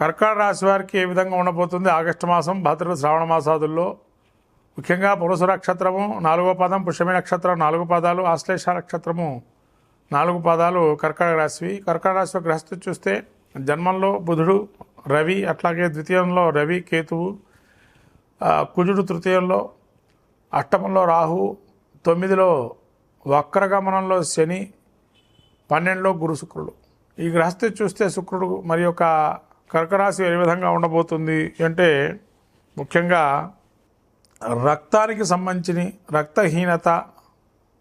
కర్కాటక రాశి వారికి ఏ విధంగా ఉండబోతుంది? ఆగస్టు మాసం భద్రత శ్రావణ మాసాదుల్లో ముఖ్యంగా పురుష నక్షత్రము నాలుగో పదం పుష్యమి నక్షత్రం నాలుగు పదాలు ఆశ్లేష నక్షత్రము నాలుగు పదాలు కర్కాటక రాశివి. కర్కాటక రాశి గ్రహస్థితి చూస్తే జన్మంలో బుధుడు రవి అట్లాగే ద్వితీయంలో రవి కేతువు కుజుడు తృతీయంలో అష్టమంలో రాహు తొమ్మిదిలో వక్రగమనంలో శని పన్నెండులో గురు శుక్రుడు. ఈ గ్రహస్థితి చూస్తే శుక్రుడు మరి యొక్క కర్కరాశి ఏ విధంగా ఉండబోతుంది అంటే ముఖ్యంగా రక్తానికి సంబంధించిన రక్తహీనత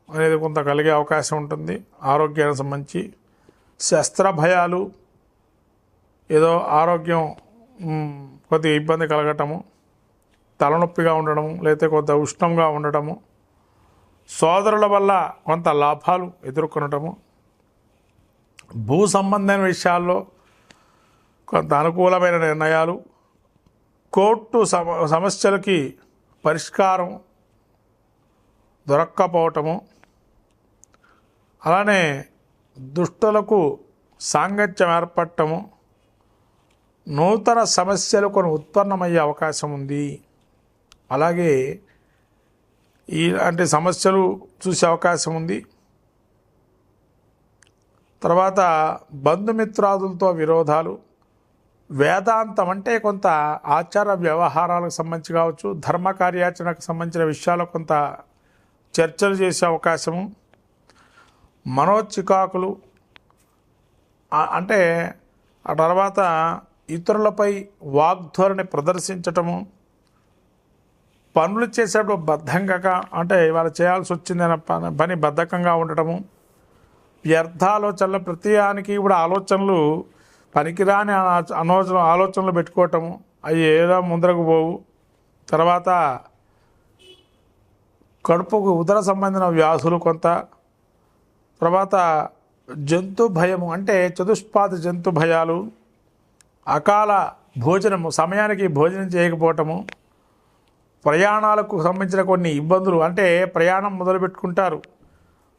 అనేది కొంత కలిగే అవకాశం ఉంటుంది. ఆరోగ్యానికి సంబంధించి శస్త్ర భయాలు ఏదో ఆరోగ్యం కొద్దిగా ఇబ్బంది కలగటము తలనొప్పిగా ఉండడము లేకపోతే కొంత ఉష్ణంగా ఉండటము సోదరుల వల్ల కొంత లాభాలు ఎదుర్కొనటము భూ సంబంధమైన విషయాల్లో కొంత అనుకూలమైన నిర్ణయాలు కోర్టు సమ సమస్యలకి పరిష్కారం దొరక్కపోవటము అలానే దుష్టులకు సాంగత్యం ఏర్పడటము నూతన సమస్యలు కొన్ని ఉత్పన్నమయ్యే అవకాశం ఉంది. అలాగే ఇలాంటి సమస్యలు చూసే అవకాశం ఉంది. తర్వాత బంధుమిత్రాదులతో విరోధాలు వేదాంతం అంటే కొంత ఆచార వ్యవహారాలకు సంబంధించి కావచ్చు ధర్మ కార్యాచరణకు సంబంధించిన విషయాలు కొంత చర్చలు చేసే అవకాశము. మనోచికాకులు అంటే ఆ తర్వాత ఇతరులపై వాగ్ధోరణి ప్రదర్శించటము పనులు చేసేటప్పుడు బద్ధంగా అంటే ఇవాళ చేయాల్సి వచ్చిందనే పని పని బద్ధకంగా ఉండటము వ్యర్థాలోచనలు ప్రతి దానికి కూడా ఆలోచనలు పనికిరాని అనవసరం ఆలోచనలు పెట్టుకోవటము అవి ఏదో ముందరకు పోవు. తర్వాత కడుపుకు ఉదర సంబంధించిన వ్యాధులు కొంత. తర్వాత జంతు భయము అంటే చతుష్పాద జంతు భయాలు. అకాల భోజనము సమయానికి భోజనం చేయకపోవటము. ప్రయాణాలకు సంబంధించిన కొన్ని ఇబ్బందులు అంటే ప్రయాణం మొదలు పెట్టుకుంటారు.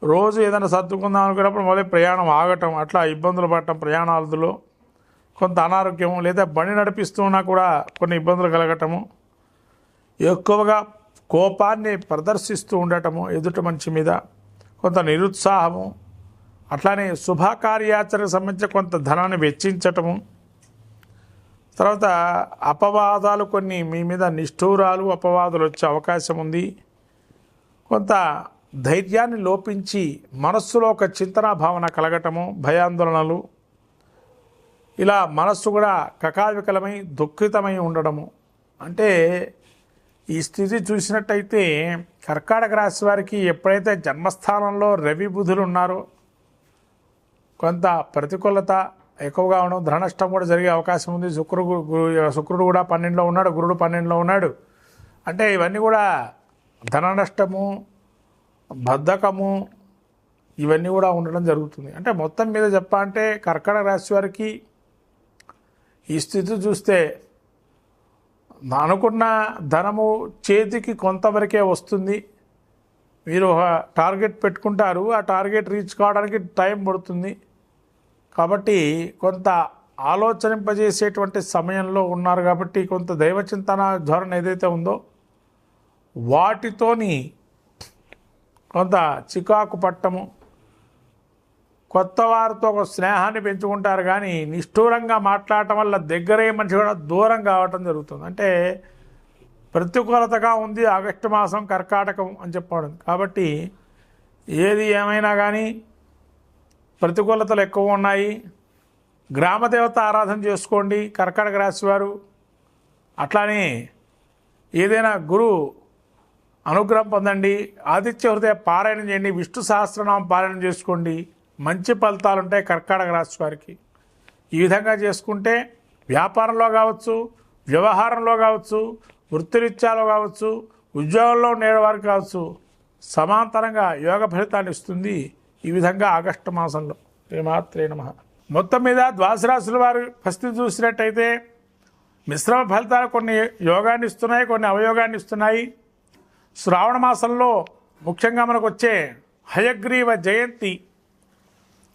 రోజు ఏదైనా సర్దుకుందాం అనుకున్నప్పుడు మళ్ళీ ప్రయాణం ఆగటం అట్లా ఇబ్బందులు పడటం ప్రయాణాలలో కొంత అనారోగ్యం లేదా బండి నడిపిస్తున్నా కూడా కొన్ని ఇబ్బందులు కలగటము ఎక్కువగా కోపాన్ని ప్రదర్శిస్తూ ఉండటము ఎదుటి మనిషి మీద కొంత నిరుత్సాహము అట్లానే శుభకార్యాచరణకు సంబంధించి కొంత ధనాన్ని వెచ్చించటము. తర్వాత అపవాదాలు కొన్ని మీ మీద నిష్ఠూరాలు అపవాదాలు వచ్చే అవకాశం ఉంది. కొంత ధైర్యాన్ని లోపించి మనస్సులో ఒక చింతనా భావన కలగటము భయాందోళనలు ఇలా మనస్సు కూడా కకావికలమై దుఃఖితమై ఉండడము. అంటే ఈ స్థితి చూసినట్టయితే కర్కాటక రాశి వారికి ఎప్పుడైతే జన్మస్థానంలో రవి బుధులు ఉన్నారో కొంత ప్రతికూలత ఎక్కువగా ఉండడం ధన నష్టం కూడా జరిగే అవకాశం ఉంది. శుక్రుడు గు- శుక్రుడు కూడా పన్నెండులో ఉన్నాడు గురుడు పన్నెండులో ఉన్నాడు. అంటే ఇవన్నీ కూడా ధన నష్టము బద్ధకము ఇవన్నీ కూడా ఉండడం జరుగుతుంది. అంటే మొత్తం మీద చెప్పాలంటే కర్కాటక రాశి వారికి ఈ స్థితి చూస్తే అనుకున్న ధనము చేతికి కొంతవరకే వస్తుంది. మీరు ఒక టార్గెట్ పెట్టుకుంటారు. ఆ టార్గెట్ రీచ్ కావడానికి టైం పడుతుంది. కాబట్టి కొంత ఆలోచనింపజేసేటువంటి సమయంలో ఉన్నారు కాబట్టి కొంత దైవ చింతన ఏదైతే ఉందో వాటితోని కొంత చికాకు పట్టము కొత్త వారితో ఒక స్నేహాన్ని పెంచుకుంటారు కానీ నిష్ఠూరంగా మాట్లాడటం వల్ల దగ్గరే మనిషి కూడా దూరం కావటం జరుగుతుంది. అంటే ప్రతికూలతగా ఉంది ఆగస్టు మాసం కర్కాటకం అని చెప్పడం. కాబట్టి ఏది ఏమైనా కానీ ప్రతికూలతలు ఎక్కువ ఉన్నాయి. గ్రామదేవత ఆరాధన చేసుకోండి. కర్కాటక రాశివారు అట్లానే ఏదైనా గురు అనుగ్రహం పొందండి. ఆదిత్య హృదయ పారాయణం చేయండి. విష్ణు సహస్రనామం పారాయణం చేసుకోండి. మంచి ఫలితాలు ఉంటాయి కర్కాటక రాశి వారికి. ఈ విధంగా చేసుకుంటే వ్యాపారంలో కావచ్చు వ్యవహారంలో కావచ్చు వృత్తిరీత్యాలో కావచ్చు ఉద్యోగంలో ఉండేవారు కావచ్చు సమాంతరంగా యోగ ఫలితాన్ని ఇస్తుంది ఈ విధంగా ఆగస్టు మాసంలో. శ్రీమాత్రే నమ. మొత్తం మీద ద్వాదశ రాశుల వారి పరిస్థితి చూసినట్టయితే మిశ్రమ ఫలితాలు కొన్ని యోగాన్ని ఇస్తున్నాయి కొన్ని అవయోగాన్ని ఇస్తున్నాయి. శ్రావణ మాసంలో ముఖ్యంగా మనకు వచ్చే హయగ్రీవ జయంతి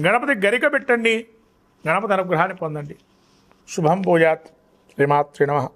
గణపతి గరిక పెట్టండి. గణపతి అనుగ్రహాన్ని పొందండి. శుభం పూజాత్ శ్రీమాత్రి నమ.